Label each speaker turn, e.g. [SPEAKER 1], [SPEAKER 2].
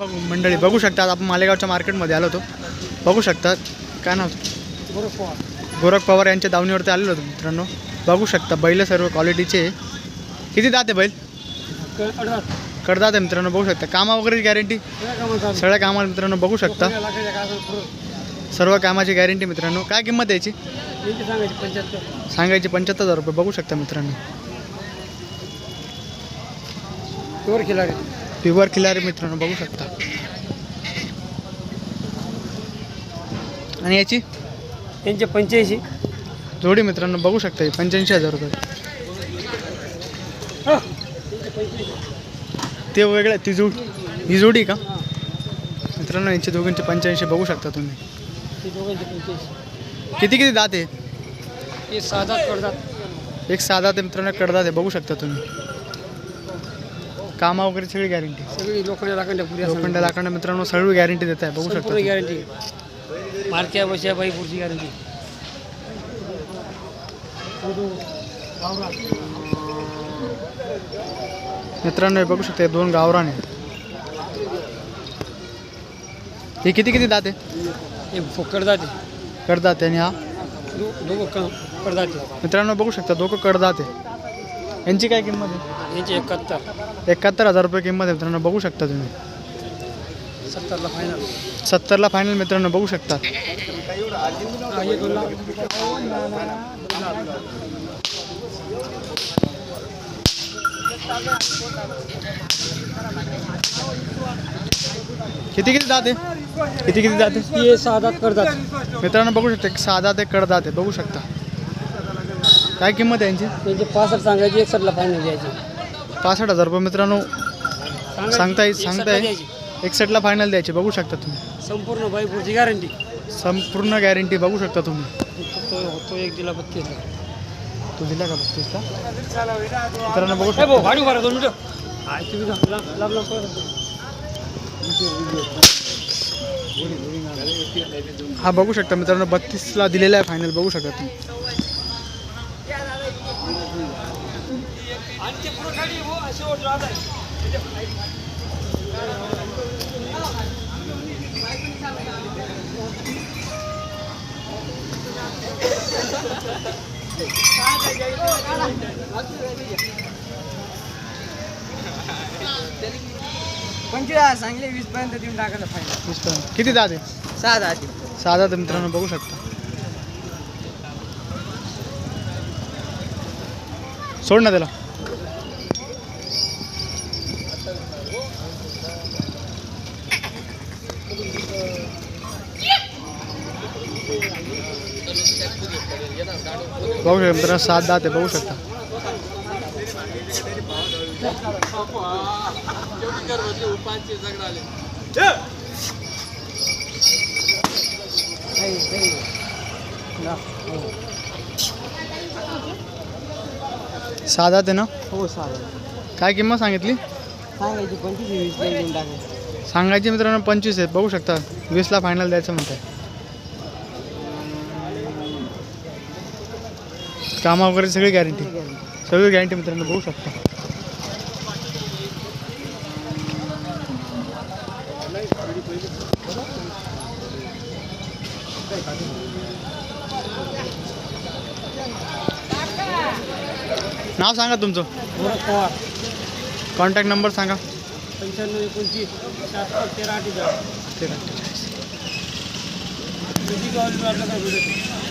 [SPEAKER 1] बघू मंडळी बघू शकतात. आपण मालेगावच्या मार्केटमध्ये आलो होतो. बघू शकतात. काय नाव? होतं? गोरख पवार यांच्या दावणीवरती आलेलो होतो मित्रांनो. बघू शकता बैल सर्व क्वालिटीचे किती दात आहे बैल? कडदात आहे मित्रांनो बघू शकता. कामा वगैरे गॅरंटी सगळ्या कामाला मित्रांनो बघू शकता. सर्व कामाची गॅरंटी मित्रांनो. काय किंमत यायची सांगायची पंच्याहत्तर हजार रुपये. बघू शकता मित्रांनो. प्युअर खिलारी मित्रांनो बघू शकता. आणि याची?
[SPEAKER 2] त्यांचे पंच्याऐंशी.
[SPEAKER 1] जोडी मित्रांनो बघू शकता ही पंच्याऐंशी हजार रुपये. ते वेगळं ती जोड ही जोडी का? मित्रांनो यांची दोघांचे पंच्याऐंशी बघू शकता तुम्ही.
[SPEAKER 2] ते दोघांचे पंच्याऐंशी.
[SPEAKER 1] किती किती दात आहे
[SPEAKER 2] करतात
[SPEAKER 1] एक साधा ते मित्रांनो कडदात आहे बघू शकता तुम्ही. कामा वगैरे सगळी गॅरंटी
[SPEAKER 2] सगळी लोखंड लाखंड
[SPEAKER 1] मित्रांनो सगळी गॅरंटी देत आहे बघू शकता.
[SPEAKER 2] गॅरंटी मालक्या बशा बाई पुढची गॅरंटी
[SPEAKER 1] मित्रांनो हे बघू शकता दोन गावरान हे किती किती दात
[SPEAKER 2] हे
[SPEAKER 1] कडदात आहे आणि हा?
[SPEAKER 2] दोघं क- करतात
[SPEAKER 1] मित्रांनो बघू शकता दोघं कडदात यांची काय किंमत आहे?
[SPEAKER 2] यांचे एकाहत्तर.
[SPEAKER 1] एकाहत्तर हजार रुपये किंमत आहे मित्रांनो बघू शकता तुम्ही.
[SPEAKER 2] सत्तरला फायनल
[SPEAKER 1] सत्तरला फायनल मित्रांनो बघू शकता. किती किती आहे किती किती आहे
[SPEAKER 2] हे साधा करतात
[SPEAKER 1] मित्रांनो बघू शकता एक साधा ते कडदात आहे बघू शकता. काय किंमत आहे यांची?
[SPEAKER 2] त्यांचे पासष्ट सांगायचे एकसष्टला फायनल द्यायचे.
[SPEAKER 1] पासष्ट हजार रुपये मित्रांनो सांगता येईल-
[SPEAKER 2] 61
[SPEAKER 1] सांगता
[SPEAKER 2] ला
[SPEAKER 1] येईल.
[SPEAKER 2] द्यायचे.
[SPEAKER 1] एकसष्टला फायनल द्यायचे बघू शकता तुम्ही.
[SPEAKER 2] संपूर्ण बाई पुढची गॅरंटी
[SPEAKER 1] संपूर्ण गॅरंटी बघू शकता तुम्ही.
[SPEAKER 2] तो तो एक दिला बत्तीस
[SPEAKER 1] तू दिला का बत्तीसला मित्रांनो बघू शकता.
[SPEAKER 2] भाडी भरा दोन मिनिटं. हाय तुम्ही लांब लांब लांब लांब पळत.
[SPEAKER 1] हा बघू शकता मित्रांनो बत्तीसला दिलेला आहे फायनल बघू शकता तुम्ही.
[SPEAKER 2] पंचवीस सांगले वीस पर्यंत देऊन टाकायला फायनल
[SPEAKER 1] मित्रांनो किती दात आहे
[SPEAKER 2] सहा दहा ते
[SPEAKER 1] सहा दात मित्रांनो बघू शकता. सोड ना त्याला. बघू शकता मित्रांनो सात दात आहे बघू शकता. दात आहे ना
[SPEAKER 2] हो सहा
[SPEAKER 1] काय किंमत सांगितली?
[SPEAKER 2] सांगायची पंचवीस वीस देऊन टाकायचं
[SPEAKER 1] सांगायची मित्रांनो पंचवीस आहेत. बघू शकता वीसला फायनल द्यायचं म्हणताय. कामा वगैरे सगळी गॅरंटी सगळी गॅरंटी मित्रांनो बघू शकता. नाव सांगा तुमचं.
[SPEAKER 2] पवार.
[SPEAKER 1] कॉन्टॅक्ट नंबर सांगा.
[SPEAKER 2] पंच्याण्णव एकोणतीस शहात्तर तेरा अठ्ठेचाळीस.
[SPEAKER 1] ते
[SPEAKER 2] किती